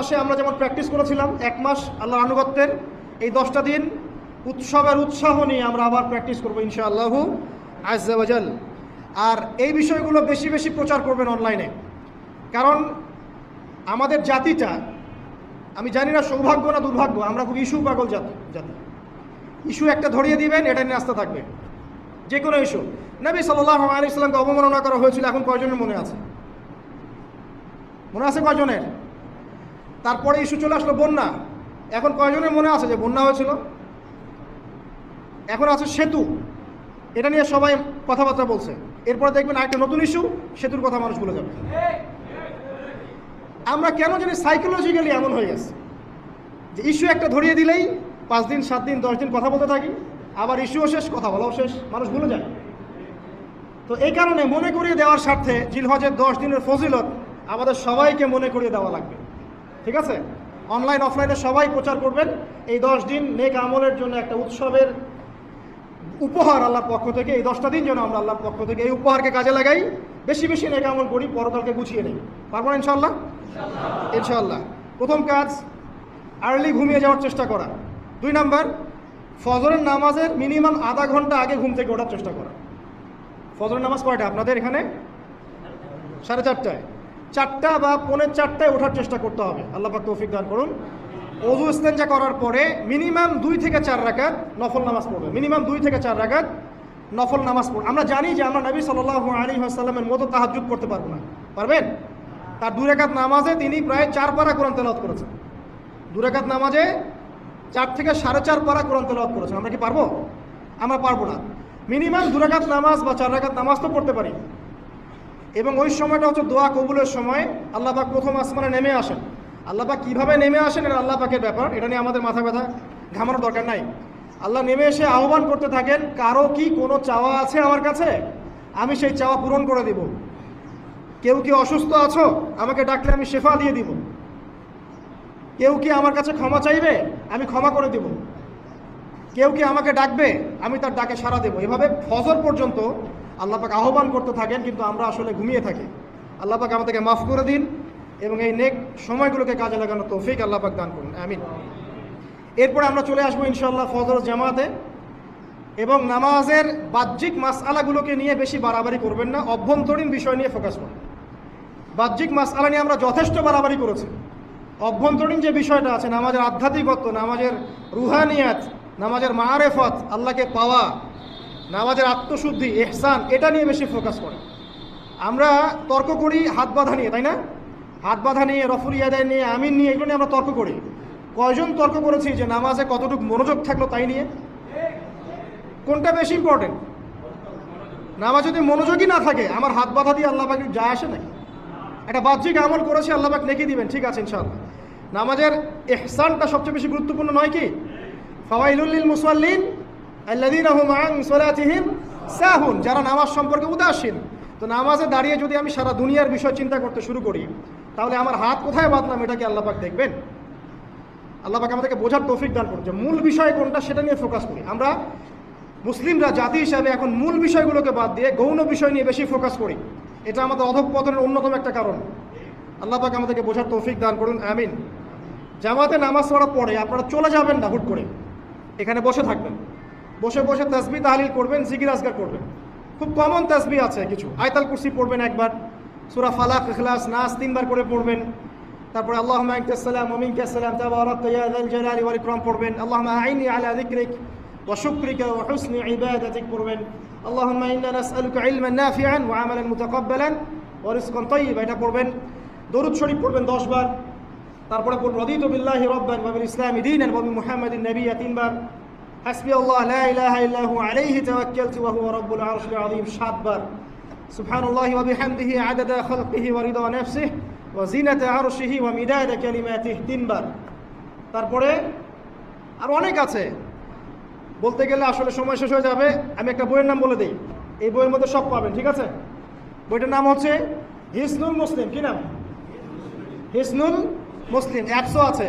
মাসে আমরা যেমন প্র্যাকটিস করেছিলাম, এক মাস আল্লাহর আনুগত্যের এই দশটা দিন উৎসবের উৎসাহ নিয়ে আমরা আবার প্র্যাকটিস করব ইনশাআল্লাহু আজাল আর এই বিষয়গুলো বেশি বেশি প্রচার করবেন অনলাইনে কারণ আমাদের জাতিটা, আমি জানি না সৌভাগ্য না দুর্ভাগ্য, আমরা খুব ইস্যু পাগল জাতি জাতি। ইস্যু একটা ধরিয়ে দিবেন এটা নিয়ে আসতে থাকবে। যে কোনো ইস্যু। নবী সাল্লাহ আলী ইসলামকে অবমাননা করা হয়েছিল, এখন কয়জনের মনে আছে? মনে আছে কয়জনের? তারপরে ইস্যু চলে আসলো বন্যা। এখন কয়জনের মনে আছে যে বন্যা হয়েছিল? এখন আছে সেতু। এটা নিয়ে সবাই কথাবার্তা বলছে। এরপরে দেখবেন আরেকটা নতুন ইস্যু, সেতুর কথা মানুষ ভুলে যাবে। আমরা কেন জানি সাইকোলজিক্যালি এমন হয়ে গেছে যে ইস্যু একটা ধরিয়ে দিলেই পাঁচ দিন, সাত দিন, দশ দিন কথা বলতে থাকি, আবার ইস্যুও শেষ, কথা বলাও শেষ, মানুষ ভুলে যায়। তো এই কারণে মনে করিয়ে দেওয়ার স্বার্থে জিলহজের দশ দিনের ফজিলত আমাদের সবাইকে মনে করিয়ে দেওয়া লাগবে। ঠিক আছে? অনলাইন অফলাইনে সবাই প্রচার করবেন। এই দশ দিন নেক আমলের জন্য একটা উৎসবের উপহার আল্লাহর পক্ষ থেকে এই দশটা দিন যেন আমরা আল্লাহর পক্ষ থেকে এই উপহারকে কাজে লাগাই। বেশি বেশি নেক আমল করি পরকালকে গুছিয়ে নেই। পারব না ইনশাল্লাহ ইনশাল্লাহ প্রথম কাজ আর্লি ঘুমিয়ে যাওয়ার চেষ্টা করা। দুই নাম্বার ফজরের নামাজের মিনিমাম আধা ঘণ্টা আগে ঘুম থেকে ওঠার চেষ্টা করা। ফজরের নামাজ কয়টা? আপনাদের এখানে? সাড়ে চারটায়। চারটা বা পৌনের চারটায় ওঠার চেষ্টা করতে হবে। আল্লাহ পাক তৌফিক দান করুন। অজু ইস্তেঞ্জা করার পরে মিনিমাম দুই থেকে চার রাকাত নফল নামাজ পড়বে। মিনিমাম দুই থেকে চার রাকাত নফল নামাজ পড়বে। আমরা জানি যে আমরা নবী সাল্লাহ আলী আসাল্লামের মতো তাহাজুদ করতে পারব না। পারবেন? তার দুই রেখাত নামাজে তিনি প্রায় চার পারা কোরআন তেলাওয়াত করেছেন। দুই রেখাত নামাজে চার থেকে সাড়ে চার পারা কোরআন তেলাওয়াত করেছেন। আমরা কি পারব? আমরা পারব না। মিনিমাম দু রেখাত নামাজ বা চার রেখাত নামাজ তো পড়তে পারি। এবং ওই সময়টা হচ্ছে দোয়া কবুলের সময়। আল্লাহ পাক প্রথম আসমানে নেমে আসেন। আল্লাহ পাক কীভাবে নেমে আসেন এটা আল্লাহ পাকের ব্যাপার, এটা নিয়ে আমাদের মাথা ব্যথা, ঘামানোর দরকার নাই। আল্লাহ নেমে এসে আহ্বান করতে থাকেন, কারও কি কোনো চাওয়া আছে আমার কাছে? আমি সেই চাওয়া পূরণ করে দিব। কেউ কি অসুস্থ আছো? আমাকে ডাকলে আমি শেফা দিয়ে দিব। কেউ কি আমার কাছে ক্ষমা চাইবে? আমি ক্ষমা করে দিব। কেউ কি আমাকে ডাকবে? আমি তার ডাকে সাড়া দেবো। এভাবে ফজর পর্যন্ত আল্লাহ পাক আহ্বান করতে থাকেন, কিন্তু আমরা আসলে ঘুমিয়ে থাকি। আল্লাহ পাক আমাদেরকে মাফ করে দিন এবং এই নেক সময়গুলোকে কাজে লাগানো তৌফিক আল্লাহ পাক দান করুন। আমিন। এরপরে আমরা চলে আসব ইনশাল্লাহ ফজর জামাতে এবং নামাজের বাহ্যিক মাসআলাগুলোকে নিয়ে বেশি বাড়াবাড়ি করবেন না, অভ্যন্তরীণ বিষয় নিয়ে ফোকাস করুন। বাহ্যিক মাসআলা নিয়ে আমরা যথেষ্ট বাড়াবাড়ি করেছি। অভ্যন্তরীণ যে বিষয়টা আছে, নামাজের আধ্যাত্মিকত্ব, নামাজের রুহানিয়াত, নামাজের মারেফত, আল্লাহকে পাওয়া নামাজের আত্মশুদ্ধি এহসান এটা নিয়ে বেশি ফোকাস করে। আমরা তর্ক করি, হাত বাঁধা নিয়ে, তাই না? হাত বাঁধা নিয়ে, রফুল ইয়াদায় নিয়ে, আমিন নিয়ে, এগুলো নিয়ে আমরা তর্ক করি। কয়জন তর্ক করেছি যে নামাজে কতটুকু মনোযোগ থাকল তাই নিয়ে? কোনটা বেশি ইম্পর্টেন্ট নামাজ যদি মনোযোগই না থাকে, আমার হাত বাঁধা দিয়ে আল্লাহ পাকে যায় আসে নাকি? একটা বাহ্যিক আমল করেছে, আল্লাহ পাক নেকি দিবেন, ঠিক আছে, ইনশাআল্লাহ। নামাজের এহসানটা সবচেয়ে বেশি গুরুত্বপূর্ণ নয় কি? ফাওয়াইলুল মুসাল্লিন সাহুন, যারা নামাজ সম্পর্কে উদাসীন। তো নামাজে দাঁড়িয়ে যদি আমি সারা দুনিয়ার বিষয় চিন্তা করতে শুরু করি, তাহলে আমার হাত কোথায় বাঁধলাম এটা কি আল্লাহ দেখবেন? আল্লাহ পাক আমাদেরকে বোঝার তৌফিক দান করুন যে মূল বিষয় কোনটা সেটা নিয়ে ফোকাস করি। আমরা মুসলিমরা, জাতি হিসাবে এখন মূল বিষয়গুলোকে বাদ দিয়ে গৌণ বিষয় নিয়ে বেশি ফোকাস করি। এটা আমাদের অধঃপতনের অন্যতম একটা কারণ। আল্লাহ পাক আমাদেরকে বোঝার তৌফিক দান করুন, আমিন। জামাতে নামাজ পড়ার পরে আপনারা চলে যাবেন না হুট করে। এখানে বসে থাকবেন। বসে বসে তাসবি তাহলিল করবেন, জিকির আজগার করবেন। খুব কমন তাসবি আছে কিছু। আয়তাল কুরসি পড়বেন একবার, সুরা ফালাক, ইখলাস, নাস তিনবার করে পড়বেন। তারপরে আল্লাহ যাল জালালি ওয়াল ইকরাম পড়বেন। আল্লাহুম্মা আইনি আলা যিকরিক ওয়া শুকরিকা ওয়া হুসনি পড়বেন। ইন্না নাসআলুকা ইলমান নাফিআন ওয়া আমালান মুতাকাব্বালান ওয়া রিজকান এটা পড়বেন। দরুদ শরীফ পড়বেন 10 বার তারপরে পড়বেন, রদিতু বিল্লাহি রাব্বান ওয়া বিল ইসলামি দীনান ওয়া বিমুহাম্মাদিন নাবিয়্যা তিনবার। হাসবি আল্লাহ ইহু আলাইহি তাওয়াক্কালতু ওয়া হুয়া রাব্বুল আরশিল আযীম সাতবার সুবহানাল্লাহি ওয়া বিহামদিহি আদাদা খালকিহি ওয়া রিদা নাফসিহি ওয়া জিনাতা আরশিহি ওয়া মিদাদা কালিমাতিহি তিনবার তারপরে আর অনেক আছে। বলতে গেলে আসলে সময় শেষ হয়ে যাবে। আমি একটা বইয়ের নাম বলে দিই। এই বইয়ের মধ্যে সব পাবেন, ঠিক আছে? বইটার নাম হচ্ছে হিসনুল মুসলিম। কি নাম? হিসনুল মুসলিম। অ্যাপসও আছে।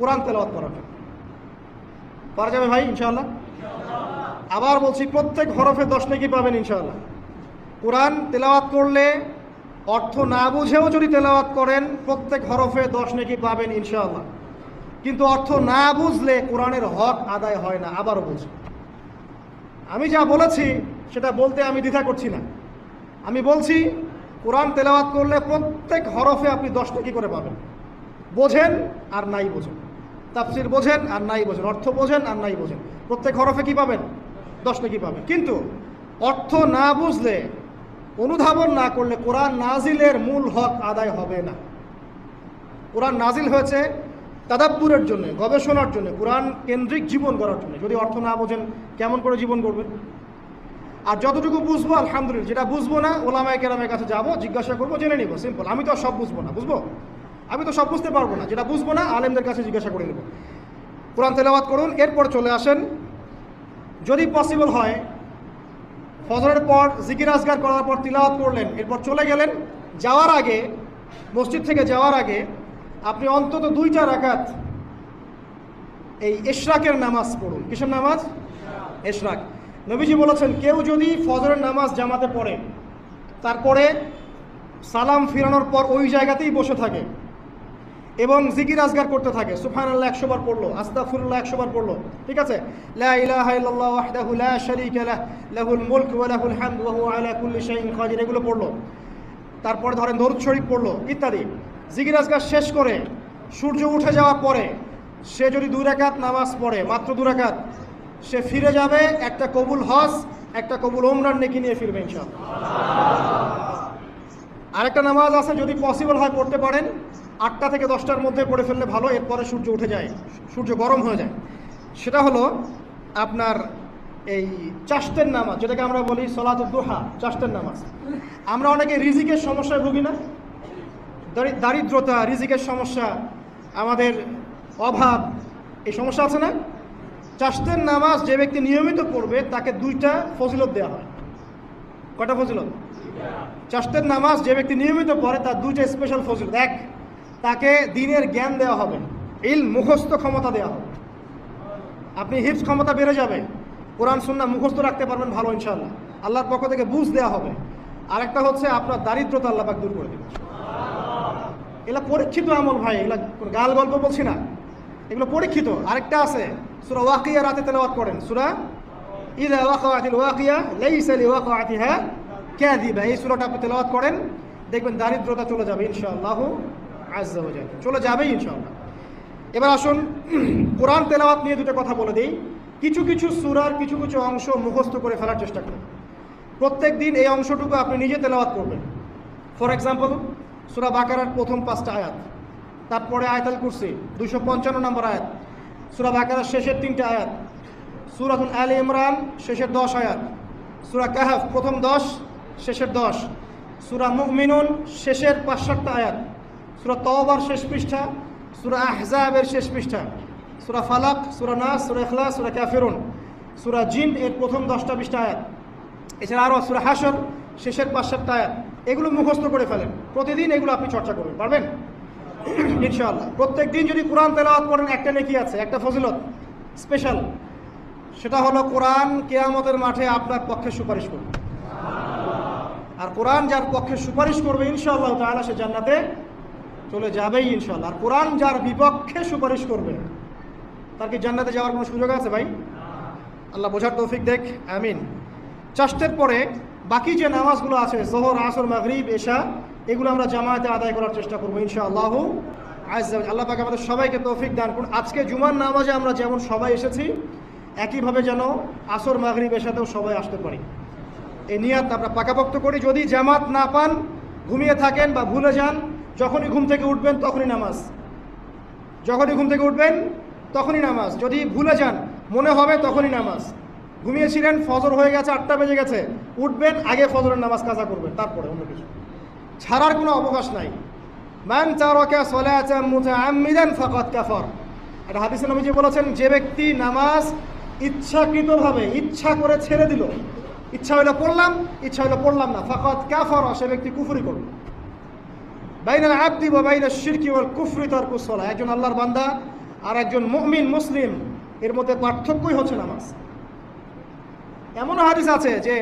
কোরআন তেলাওয়াত করার। পারা যাবে ভাই, ইনশাআল্লাহ? আবার বলছি, প্রত্যেক হরফে দশ নাকি পাবেন, ইনশাআল্লাহ। কোরআন তেলাওয়াত করলে অর্থ না বুঝেও যদি তেলাওয়াত করেন, প্রত্যেক হরফে দশ নাকি পাবেন, ইনশাআল্লাহ। কিন্তু অর্থ না বুঝলে কোরআনের হক আদায় হয় না, আবারও বলছি। আমি যা বলেছি, সেটা বলতে আমি দ্বিধা করছি না। আমি বলছি, কোরআন তেলাওয়াত করলে প্রত্যেক হরফে আপনি দশ নাকি করে পাবেন। বোঝেন আর নাই বোঝেন। তাফসির বোঝেন আর নাই বোঝেন, অর্থ বোঝেন আর নাই বোঝেন। প্রত্যেক হরফে কি পাবেন? দশ নাকি পাবেন। কিন্তু অর্থ না বুঝলে, অনুধাবন না করলে কোরআন নাজিলের মূল হক আদায় হবে না। কোরআন নাজিল হয়েছে তাদাব্বুরের জন্য, গবেষণার জন্য, কোরআন কেন্দ্রিক জীবন গড়ার জন্য। যদি অর্থ না বোঝেন, কেমন করে জীবন করবেন আর যতটুকু বুঝব, আলহামদুলিল্লাহ। যেটা বুঝব না, ওলামায় কেরামের কাছে যাব, জিজ্ঞাসা করব, জেনে নিবো। সিম্পল আমি তো সব বুঝব না, বুঝব? আমি তো সব বুঝতে পারব না, যেটা বুঝব না, আলেমদের কাছে জিজ্ঞাসা করে নেব। কোরআন তেলাওয়াত করুন, এরপর চলে আসেন। যদি পসিবল হয়, ফজরের পর জিকির আজগার করার পর তিলাওয়াত করলেন, এরপর চলে গেলেন। যাওয়ার আগে, মসজিদ থেকে যাওয়ার আগে, আপনি অন্তত দুইটা রাকাত এই ইশরাকের নামাজ পড়ুন। কিসের নামাজ? ইশরাক নবীজি বলেছেন, কেউ যদি ফজরের নামাজ জামাতে পড়ে, তারপরে সালাম ফিরানোর পর ওই জায়গাতেই বসে থাকে এবং জিকির আজগার করতে থাকে। সুফান আল্লাহ একশো বার পড়ল আস্তাফুল্লাহ একশো বার পড়ল। ঠিক আছে? এগুলো পড়ল। তারপরে ধরেন দরুদ শরীফ পড়ল, ইত্যাদি। জিকির আজগার শেষ করে সূর্য উঠে যাওয়ার পরে সে যদি দুই রাকাত নামাজ পড়ে, মাত্র দু রাকাত, সে ফিরে যাবে, একটা কবুল হজ, একটা কবুল ওমরান নেকি নিয়ে ফিরবে ইনশাআল্লাহ। আরেকটা নামাজ আছে, যদি পসিবল হয় পড়তে পারেন। আটটা থেকে দশটার মধ্যে পড়ে ফেললে ভালো, এরপরে সূর্য উঠে যায়, সূর্য গরম হয়ে যায়। সেটা হলো আপনার এই চাষতের নামাজ, যেটাকে আমরা বলি সলাত দোহা চাষতের নামাজ। আমরা অনেকে রিজিকের সমস্যায় ভুগি না। দারিদ্রতা, রিজিকের সমস্যা, আমাদের অভাব, এই সমস্যা আছে না? চাষতের নামাজ যে ব্যক্তি নিয়মিত পড়বে, তাকে দুইটা ফজিলত দেওয়া হয়। কটা ফজিলত? চাষতের নামাজ যে ব্যক্তি নিয়মিত পড়ে, তার দুইটা স্পেশাল ফজিলত। এক তাকে দিনের জ্ঞান দেওয়া হবে ইল মুখস্থ ক্ষমতা দেওয়া হবে। আপনি হিপস ক্ষমতা বেড়ে যাবে, কোরআন সুন্না মুখস্থ রাখতে পারবেন ভালো ইনশাল্লাহ আল্লাহর পক্ষ থেকে বুঝ দেওয়া হবে। আরেকটা হচ্ছে আপনার দারিদ্রতা আল্লাহ পাক দূর করে দেবে এগুলো পরীক্ষিত আমল ভাই, এগুলো গাল গল্প বলছি না। এগুলো পরীক্ষিত। আরেকটা আছে, সুরা ওয়াকিয়া রাতে তেলাওয়াত করেন। সুরা ইদা ওয়াকাতিল ওয়াকিয়া লাইসা লিওয়াকাতিহা কাযিবা। এই সূরাটা আপনি তেলাওয়াত করেন, দেখবেন দারিদ্রতা চলে যাবে, ইনশাআল্লাহ। জাল্লা চলে যাবেই ইনশাআল্লাহ। এবার আসুন, কোরআন তেলাওয়াত নিয়ে দুটো কথা বলে দিই। কিছু কিছু সূরার কিছু কিছু অংশ মুখস্থ করে ফেলার চেষ্টা করুন। প্রত্যেক দিন এই অংশটুকু আপনি নিজে তেলাওয়াত করবেন। ফর এক্সাম্পল সুরা বাকারার প্রথম পাঁচটা আয়াত। তারপরে আয়াতাল কুরসি দুশো পঞ্চান্ন নম্বর আয়াত। সুরা বাকারার শেষের তিনটে আয়াত। সুরাতুল আল ইমরান, শেষের দশ আয়াত। সুরা কাহাফ, প্রথম দশ, শেষের দশ। সুরা মুমিনুন, শেষের পাঁচ সাতটা আয়াত। সুরা তওবার শেষ পৃষ্ঠা, সুরা আহজাবের শেষ পৃষ্ঠা, সুরা ফালাক, সুরা নাস, সুরা ইখলাস, সুরা কাফিরুন, সুরা জিন এর প্রথম দশটা বিশটা আয়াত। এছাড়া আরও সুরা হাসর শেষের পাঁচ সাতটা আয়াত। এগুলো মুখস্থ করে ফেলেন। প্রতিদিন এগুলো আপনি চর্চা করবেন, পারবেন? ইনশাআল্লাহ। প্রত্যেক দিন যদি কোরআন তেলাওয়াত করেন, একটা নেকি আছে, একটা ফজিলত, স্পেশাল। সেটা হলো কোরআন কেয়ামতের মাঠে আপনার পক্ষে সুপারিশ করবে। আর কোরআন যার পক্ষে সুপারিশ করবে, ইনশাআল্লাহ তাহলে সে জান্নাতে চলে যাবেই ইনশাআল্লাহ। আর কোরআন যার বিপক্ষে সুপারিশ করবে, তার কি জান্নাতে যাওয়ার কোনো সুযোগ আছে ভাই? আল্লাহ বোঝার তৌফিক দেখ, আমিন। চাষতের পরে বাকি যে নামাজগুলো আছে, জোহর, আসর, মাগরিব, এশা, এগুলো আমরা জামায়াতে আদায় করার চেষ্টা করব ইনশাআল্লাহ। আল্লাহ পাক আমাদের সবাইকে তৌফিক দান করুন। আজকে জুমার নামাজে আমরা যেমন সবাই এসেছি, একইভাবে যেন আসর, মাগরিব, এশাতেও সবাই আসতে পারি। এই নিয়াত আমরা পাকাপোক্ত করি। যদি জামাত না পান, ঘুমিয়ে থাকেন বা ভুলে যান যখনই ঘুম থেকে উঠবেন তখনই নামাজ। যখনই ঘুম থেকে উঠবেন তখনই নামাজ। যদি ভুলে যান, মনে হবে তখনই নামাজ। ঘুমিয়েছিলেন, ফজর হয়ে গেছে, আটটা বেজে গেছে। উঠবেন, আগে ফজরের নামাজ কাজা করবেন, তারপরে অন্য কিছু। ছাড়ার কোনো অবকাশ নাই। মান তারাকা সালাতান মুতাআম্মিদান ফাকাদ কাফার। এটা হাদিসে নবীজি বলেছেন, যে ব্যক্তি নামাজ ইচ্ছাকৃতভাবে, ইচ্ছা করে ছেড়ে দিল, ইচ্ছা হইল পড়লাম, ইচ্ছা হইল পড়লাম না, ফাকাদ কাফার, সে ব্যক্তি কুফরি করল বাইনাল আব্দি ওয়া বাইনাশ শিরকি ওয়াল কুফরি তারকুস সালাহ। একজন আল্লাহর বান্দা আর একজন মুমিন মুসলিম, এর মধ্যে পার্থক্যই হচ্ছে নামাজ। এমন হাদিস আছে যে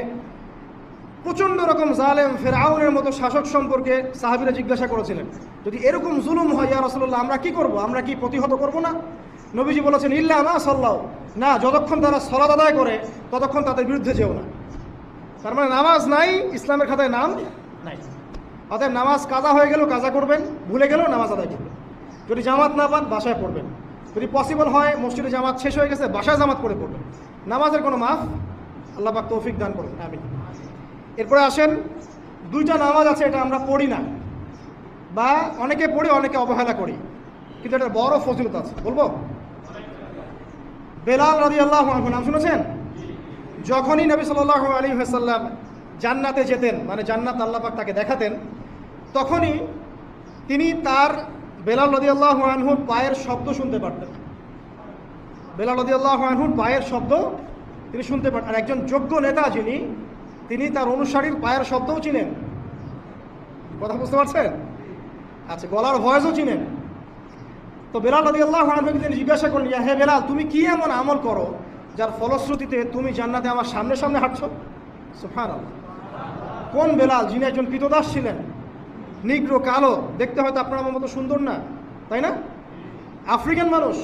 প্রচণ্ড রকম জালেম ফেরাউনের মতো শাসক সম্পর্কে সাহাবিরা জিজ্ঞাসা করেছিলেন, যদি এরকম জুলুম হয়, ইয়া রসল্লাহ আমরা কি করব? আমরা কি প্রতিহত করব না? নবীজি বলেছেন, ইল্লা মা সাল্লাহ না, যতক্ষণ তারা সলাদ আদায় করে, ততক্ষণ তাদের বিরুদ্ধে যেও না। তার মানে নামাজ নাই, ইসলামের খাতায় নাম অতএব নামাজ কাজা হয়ে গেলেও কাজা করবেন, ভুলে গেলেও নামাজ আদায় করবেন। যদি জামাত না পান, বাসায় পড়বেন। যদি পসিবল হয়, মসজিদে জামাত শেষ হয়ে গেছে, বাসায় জামাত করে পড়বেন। নামাজের কোনো মাফ আল্লাহ পাক তৌফিক দান করুন আমি এরপরে আসেন, দুইটা নামাজ আছে, এটা আমরা পড়ি না। বা অনেকে পড়ি, অনেকে অবহেলা করি। কিন্তু এটা বড় ফজিলত আছে। বলব? বেলাল রাজি আল্লাহ নাম শুনেছেন? যখনই নবী সাল্লাহ আলী হাসাল্লাম জান্নাতে যেতেন মানে জান্নাত আল্লাহ পাক তাকে দেখাতেন তখনই তিনি তার বেলাল আল্লাহ আনহুর পায়ের শব্দ শুনতে পারতেন বেলাল আল্লাহ আনহুর পায়ের শব্দ তিনি শুনতে পারতেন আর একজন যোগ্য নেতা যিনি, তিনি তার অনুসারীর পায়ের শব্দও চিনেন। কথা বুঝতে পারছেন? আচ্ছা গলার ভয়েসও চিনেন। তো বেলাল রদি আল্লাহ তিনি জিজ্ঞাসা করলেন হে বেলাল, তুমি কি এমন আমল করো যার ফলশ্রুতিতে তুমি জান্নাতে আমার সামনে সামনে হাঁটছো? সুফান কোন বেলাল, যিনি একজন কৃতদাস ছিলেন নিগ্র কালো দেখতে হয়তো আপনার আমার মতো সুন্দর না তাই না? আফ্রিকান মানুষ।